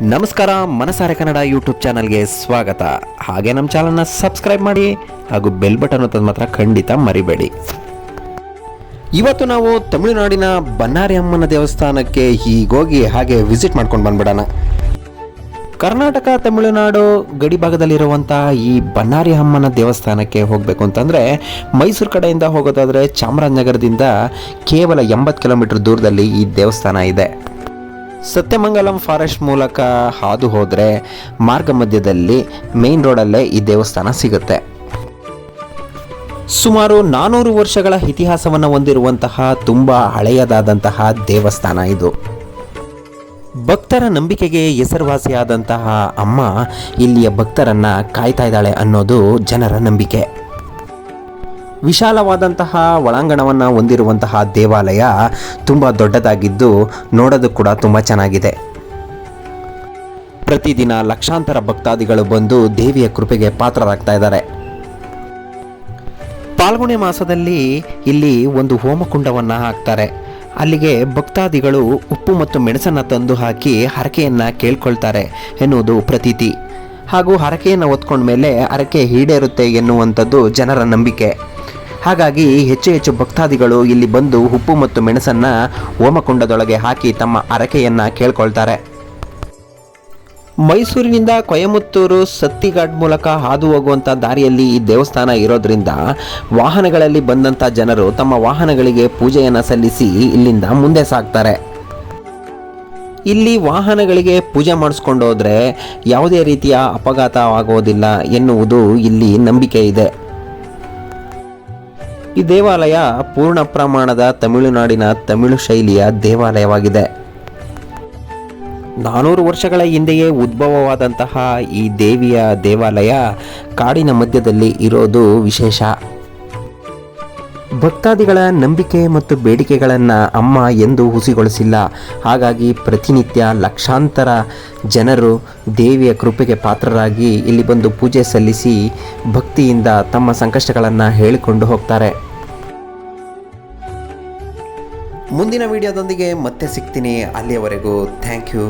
ನಮಸ್ಕಾರ, ಮನಸಾರೆ ಕನ್ನಡ ಯೂಟ್ಯೂಬ್ ಚಾನಲ್ಗೆ ಸ್ವಾಗತ. ಹಾಗೆ ನಮ್ಮ ಚಾನಲ್ನ ಸಬ್ಸ್ಕ್ರೈಬ್ ಮಾಡಿ ಹಾಗೂ ಬೆಲ್ ಬಟನ್ ತಂದು ಮಾತ್ರ ಖಂಡಿತ ಮರಿಬೇಡಿ. ಇವತ್ತು ನಾವು ತಮಿಳುನಾಡಿನ ಬನ್ನಾರಿ ಅಮ್ಮನ ದೇವಸ್ಥಾನಕ್ಕೆ ಹೀಗೋಗಿ ಹಾಗೆ ವಿಸಿಟ್ ಮಾಡ್ಕೊಂಡು ಬಂದ್ಬಿಡೋಣ. ಕರ್ನಾಟಕ, ತಮಿಳುನಾಡು ಗಡಿ ಭಾಗದಲ್ಲಿರುವಂತಹ ಈ ಬನ್ನಾರಿ ಅಮ್ಮನ ದೇವಸ್ಥಾನಕ್ಕೆ ಹೋಗಬೇಕು ಅಂತಂದರೆ ಮೈಸೂರು ಕಡೆಯಿಂದ ಹೋಗೋದಾದರೆ ಚಾಮರಾಜನಗರದಿಂದ ಕೇವಲ ಎಂಬತ್ತು ಕಿಲೋಮೀಟರ್ ದೂರದಲ್ಲಿ ಈ ದೇವಸ್ಥಾನ ಇದೆ. ಸತ್ಯಮಂಗಲಂ ಫಾರೆಸ್ಟ್ ಮೂಲಕ ಹಾದು ಹೋದರೆ ಮಾರ್ಗ ಮಧ್ಯದಲ್ಲಿ ಮೇನ್ ರೋಡಲ್ಲೇ ಈ ದೇವಸ್ಥಾನ ಸಿಗುತ್ತೆ. ಸುಮಾರು ನಾನೂರು ವರ್ಷಗಳ ಇತಿಹಾಸವನ್ನು ಹೊಂದಿರುವಂತಹ ತುಂಬ ಹಳೆಯದಾದಂತಹ ದೇವಸ್ಥಾನ ಇದು. ಭಕ್ತರ ನಂಬಿಕೆಗೆ ಹೆಸರುವಾಸಿಯಾದಂತಹ ಅಮ್ಮ ಇಲ್ಲಿಯ ಭಕ್ತರನ್ನ ಕಾಯ್ತಾ ಇದ್ದಾಳೆ ಅನ್ನೋದು ಜನರ ನಂಬಿಕೆ. ವಿಶಾಲವಾದಂತಹ ಒಳಾಂಗಣವನ್ನು ಹೊಂದಿರುವಂತಹ ದೇವಾಲಯ ತುಂಬ ದೊಡ್ಡದಾಗಿದ್ದು ನೋಡೋದು ಕೂಡ ತುಂಬ ಚೆನ್ನಾಗಿದೆ. ಪ್ರತಿದಿನ ಲಕ್ಷಾಂತರ ಭಕ್ತಾದಿಗಳು ಬಂದು ದೇವಿಯ ಕೃಪೆಗೆ ಪಾತ್ರರಾಗ್ತಾ ಇದ್ದಾರೆ. ಪಾಲ್ಗುಣೆ ಮಾಸದಲ್ಲಿ ಇಲ್ಲಿ ಒಂದು ಹೋಮಕುಂಡವನ್ನು ಹಾಕ್ತಾರೆ. ಅಲ್ಲಿಗೆ ಭಕ್ತಾದಿಗಳು ಉಪ್ಪು ಮತ್ತು ಮೆಣಸನ್ನು ತಂದು ಹಾಕಿ ಹರಕೆಯನ್ನು ಕೇಳ್ಕೊಳ್ತಾರೆ ಎನ್ನುವುದು ಪ್ರತೀತಿ. ಹಾಗೂ ಹರಕೆಯನ್ನು ಹೊತ್ಕೊಂಡ್ಮೇಲೆ ಹರಕೆ ಈಡೇರುತ್ತೆ ಎನ್ನುವಂಥದ್ದು ಜನರ ನಂಬಿಕೆ. ಹಾಗಾಗಿ ಹೆಚ್ಚು ಹೆಚ್ಚು ಭಕ್ತಾದಿಗಳು ಇಲ್ಲಿ ಬಂದು ಉಪ್ಪು ಮತ್ತು ಮೆಣಸನ್ನು ಹೋಮಕುಂಡದೊಳಗೆ ಹಾಕಿ ತಮ್ಮ ಹರಕೆಯನ್ನು ಕೇಳ್ಕೊಳ್ತಾರೆ. ಮೈಸೂರಿನಿಂದ ಕೊಯಮತ್ತೂರು ಸತ್ತಿಘಾಟ್ ಮೂಲಕ ಹಾದು ಹೋಗುವಂಥ ದಾರಿಯಲ್ಲಿ ಈ ದೇವಸ್ಥಾನ ಇರೋದ್ರಿಂದ ವಾಹನಗಳಲ್ಲಿ ಬಂದಂಥ ಜನರು ತಮ್ಮ ವಾಹನಗಳಿಗೆ ಪೂಜೆಯನ್ನು ಸಲ್ಲಿಸಿ ಇಲ್ಲಿಂದ ಮುಂದೆ ಸಾಗ್ತಾರೆ. ಇಲ್ಲಿ ವಾಹನಗಳಿಗೆ ಪೂಜೆ ಮಾಡಿಸ್ಕೊಂಡು ಹೋದರೆ ಯಾವುದೇ ರೀತಿಯ ಅಪಘಾತವಾಗೋದಿಲ್ಲ ಎನ್ನುವುದು ಇಲ್ಲಿ ನಂಬಿಕೆ ಇದೆ. ಈ ದೇವಾಲಯ ಪೂರ್ಣ ಪ್ರಮಾಣದ ತಮಿಳುನಾಡಿನ ತಮಿಳು ಶೈಲಿಯ ದೇವಾಲಯವಾಗಿದೆ. ನಾನೂರು ವರ್ಷಗಳ ಹಿಂದೆಯೇ ಉದ್ಭವವಾದಂತಹ ಈ ದೇವಿಯ ದೇವಾಲಯ ಕಾಡಿನ ಮಧ್ಯದಲ್ಲಿ ಇರೋದು ವಿಶೇಷ. ಭಕ್ತಾದಿಗಳ ನಂಬಿಕೆ ಮತ್ತು ಬೇಡಿಕೆಗಳನ್ನು ಅಮ್ಮ ಎಂದು ಹುಸಿಗೊಳಿಸಿಲ್ಲ. ಹಾಗಾಗಿ ಪ್ರತಿನಿತ್ಯ ಲಕ್ಷಾಂತರ ಜನರು ದೇವಿಯ ಕೃಪೆಗೆ ಪಾತ್ರರಾಗಿ ಇಲ್ಲಿ ಬಂದು ಪೂಜೆ ಸಲ್ಲಿಸಿ ಭಕ್ತಿಯಿಂದ ತಮ್ಮ ಸಂಕಷ್ಟಗಳನ್ನು ಹೇಳಿಕೊಂಡು ಹೋಗ್ತಾರೆ. ಮುಂದಿನ ವಿಡಿಯೋದೊಂದಿಗೆ ಮತ್ತೆ ಸಿಗ್ತೀನಿ. ಅಲ್ಲಿಯವರೆಗೂ ಥ್ಯಾಂಕ್ ಯು